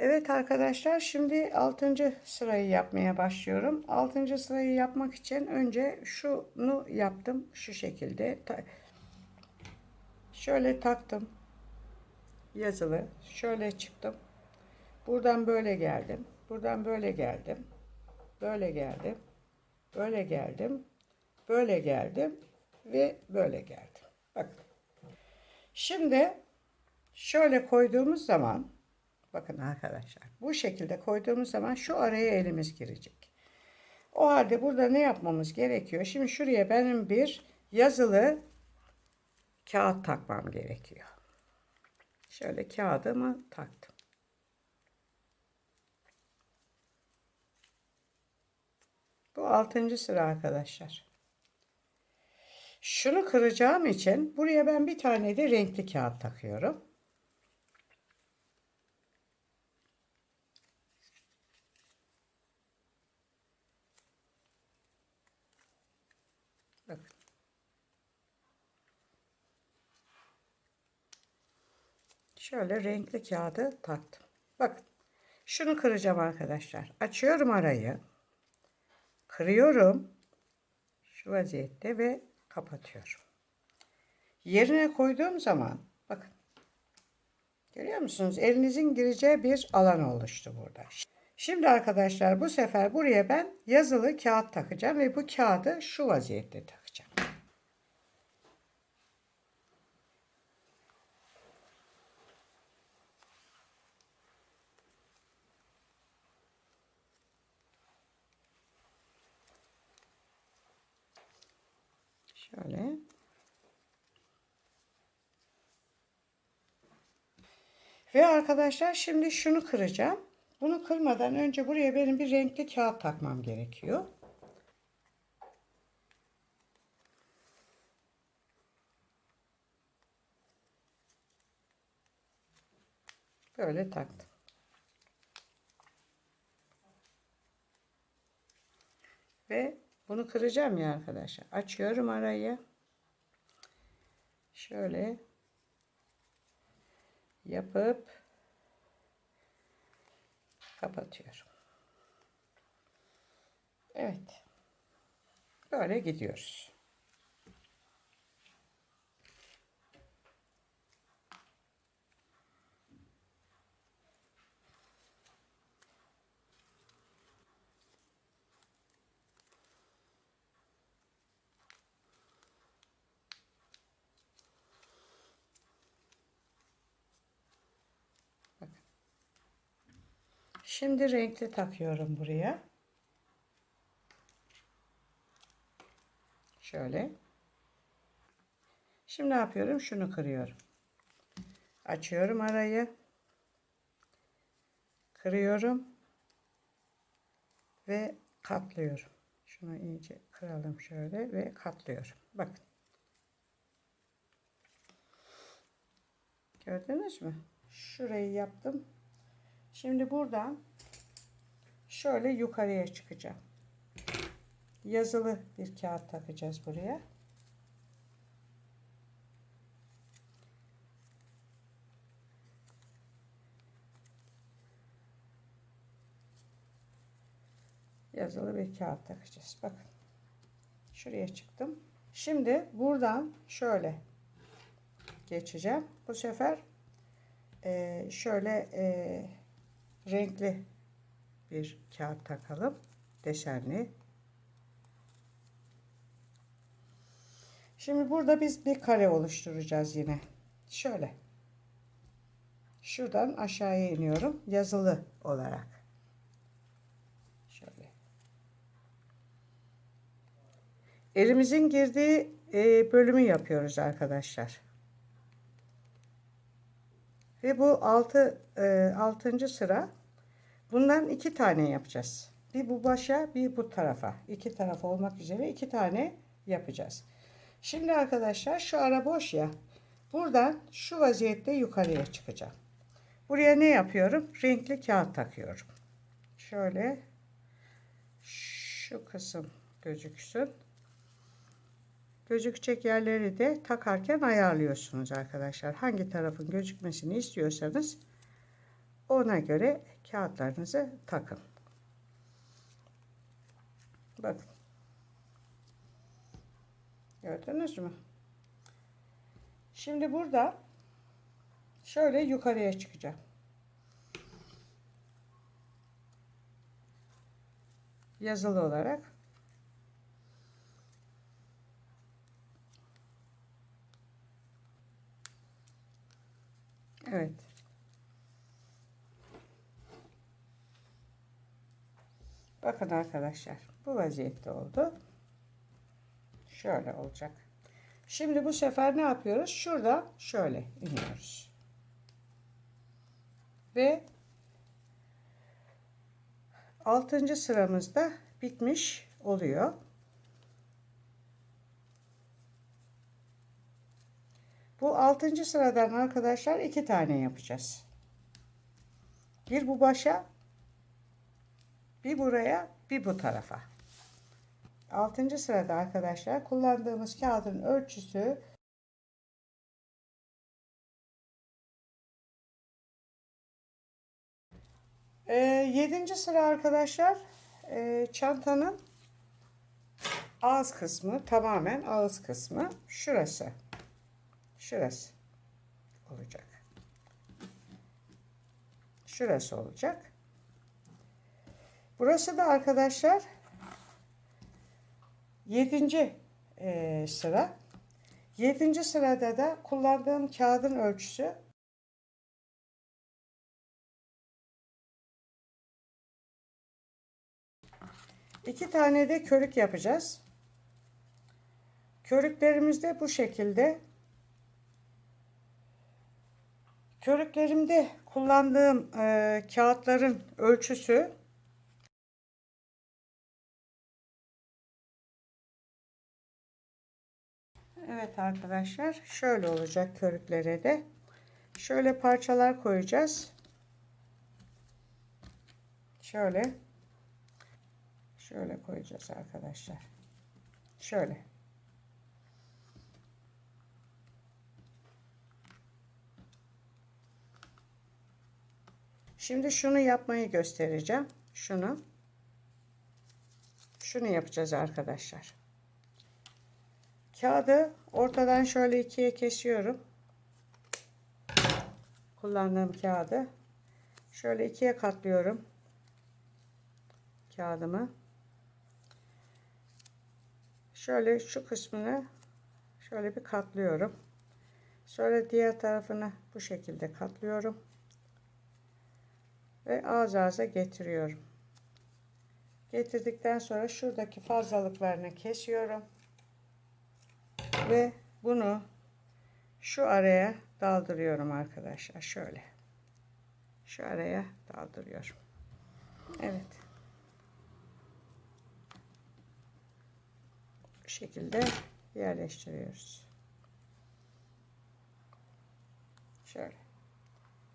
Evet arkadaşlar şimdi 6. sırayı yapmaya başlıyorum. 6. sırayı yapmak için önce şunu yaptım şu şekilde. Şöyle taktım. Yazılı. Şöyle çıktım. Buradan böyle geldim. Buradan böyle geldim. Böyle geldim. Böyle geldim. Böyle geldim ve böyle geldim. Bakın. Şimdi şöyle koyduğumuz zaman bakın arkadaşlar bu şekilde koyduğumuz zaman şu araya elimiz girecek. O halde burada ne yapmamız gerekiyor? Şimdi şuraya benim bir yazılı kağıt takmam gerekiyor. Şöyle kağıdımı taktım. Bu altıncı sıra arkadaşlar. Şunu kıracağım için buraya ben bir tane de renkli kağıt takıyorum. Şöyle renkli kağıdı taktım. Bakın. Şunu kıracağım arkadaşlar. Açıyorum arayı. Kırıyorum. Şu vaziyette ve kapatıyorum. Yerine koyduğum zaman bakın. Görüyor musunuz? Elinizin gireceği bir alan oluştu burada. Şimdi arkadaşlar bu sefer buraya ben yazılı kağıt takacağım ve bu kağıdı şu vaziyette takacağım. Şöyle. Ve arkadaşlar şimdi şunu kıracağım. Bunu kırmadan önce buraya benim bir renkli kağıt takmam gerekiyor. Böyle taktım. Ve bunu kıracağım ya arkadaşlar. Açıyorum arayı. Şöyle yapıp kapatıyorum. Evet. Böyle gidiyoruz. Şimdi renkli takıyorum buraya. Şöyle. Şimdi ne yapıyorum? Şunu kırıyorum. Açıyorum arayı. Kırıyorum. Ve katlıyorum. Şunu iyice kıralım şöyle ve katlıyorum. Bakın. Gördünüz mü? Şurayı yaptım. Şimdi buradan şöyle yukarıya çıkacağım. Yazılı bir kağıt takacağız buraya. Yazılı bir kağıt takacağız. Bakın. Şuraya çıktım. Şimdi buradan şöyle geçeceğim. Bu sefer e, şöyle e, renkli bir kağıt takalım. Desenli. Şimdi burada biz bir kare oluşturacağız yine. Şöyle. Şuradan aşağıya iniyorum. Yazılı olarak. Şöyle. Elimizin girdiği e, bölümü yapıyoruz arkadaşlar. Ve bu 6 e, 6. sıra bundan iki tane yapacağız. Bir bu başa, bir bu tarafa. İki taraf olmak üzere iki tane yapacağız. Şimdi arkadaşlar şu ara boş ya. Buradan şu vaziyette yukarıya çıkacağım. Buraya ne yapıyorum? Renkli kağıt takıyorum. Şöyle şu kısım gözüksün. Gözükecek yerleri de takarken ayarlıyorsunuz arkadaşlar. Hangi tarafın gözükmesini istiyorsanız Ona göre kağıtlarınızı takın. Bakın. Gördünüz mü? Şimdi burada şöyle yukarıya çıkacağım. Yazılı olarak. Evet. Bakın arkadaşlar bu vaziyette oldu. Şöyle olacak. Şimdi bu sefer ne yapıyoruz? Şurada şöyle iniyoruz. Ve 6. sıramızda bitmiş oluyor. Bu 6. sıradan arkadaşlar iki tane yapacağız. Bir bu başa, bir buraya, bir bu tarafa. 6. sırada arkadaşlar kullandığımız kağıdın ölçüsü Ee, 7. sıra arkadaşlar e, çantanın ağız kısmı tamamen ağız kısmı şurası şurası olacak şurası olacak burası da arkadaşlar 7. E, sıra 7. sırada da kullandığım kağıdın ölçüsü İki tane de körük yapacağız. Körüklerimiz de bu şekilde. Körüklerimde kullandığım e, kağıtların ölçüsü Evet arkadaşlar şöyle olacak körüklere de. Şöyle parçalar koyacağız. Şöyle. Şöyle koyacağız arkadaşlar. Şöyle. Şimdi şunu yapmayı göstereceğim. Şunu. Şunu yapacağız arkadaşlar. Kağıdı ortadan şöyle ikiye kesiyorum. Kullandığım kağıdı. Şöyle ikiye katlıyorum. Kağıdımı. Şöyle şu kısmını şöyle bir katlıyorum. Sonra diğer tarafını bu şekilde katlıyorum. Ve ağız ağza getiriyorum. Getirdikten sonra şuradaki fazlalıklarını kesiyorum. Ve bunu şu araya daldırıyorum arkadaşlar. Şöyle. Şu araya daldırıyorum. Evet. Bu şekilde yerleştiriyoruz. Şöyle.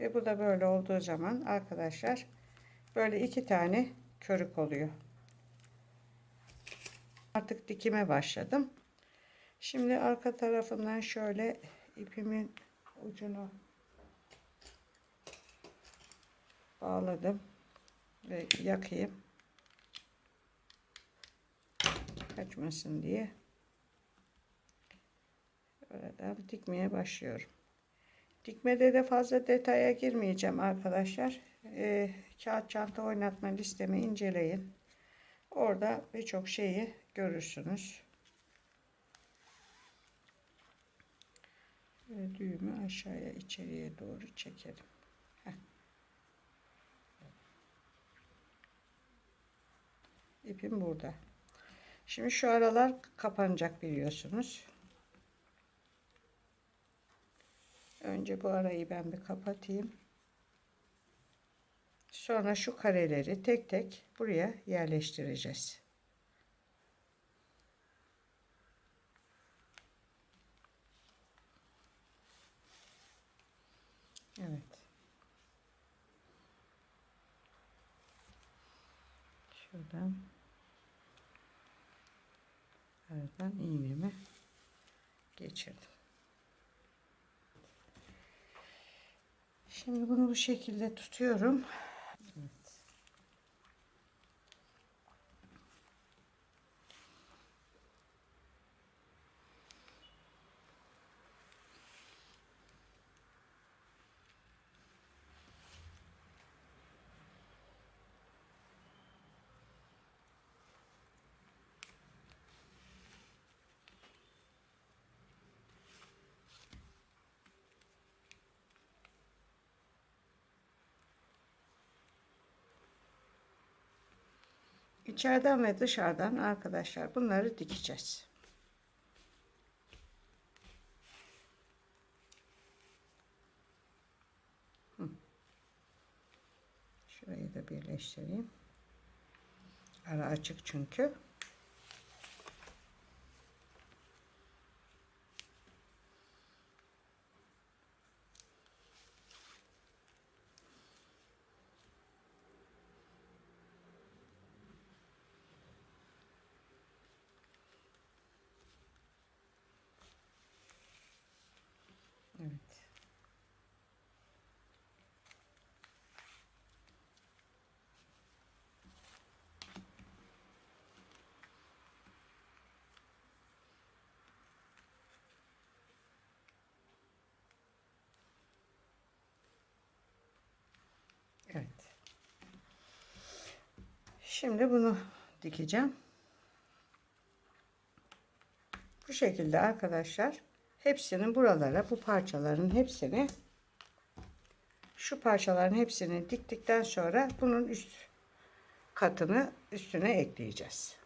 Ve bu da böyle olduğu zaman arkadaşlar böyle iki tane körük oluyor. Artık dikime başladım. Şimdi arka tarafından şöyle ipimin ucunu bağladım ve yakayım. Kaçmasın diye. Buradan dikmeye başlıyorum. Dikmede de fazla detaya girmeyeceğim arkadaşlar. Ee, kağıt çanta oynatma listemi inceleyin. Orada birçok şeyi görürsünüz. Ve düğümü aşağıya içeriye doğru çekelim. Heh. İpim burada. Şimdi şu aralar kapanacak biliyorsunuz. Önce bu arayı ben bir kapatayım. Sonra şu kareleri tek tek buraya yerleştireceğiz. Evet. Şuradan aradan iğnemi geçirdim. Şimdi bunu bu şekilde tutuyorum. Evet. İçeriden ve dışarıdan arkadaşlar bunları dikeceğiz. Şurayı da birleştireyim. Ara açık çünkü. Evet. Evet. Şimdi bunu dikeceğim. Bu şekilde arkadaşlar hepsini buralara bu parçaların hepsini şu parçaların hepsini diktikten sonra bunun üst katını üstüne ekleyeceğiz.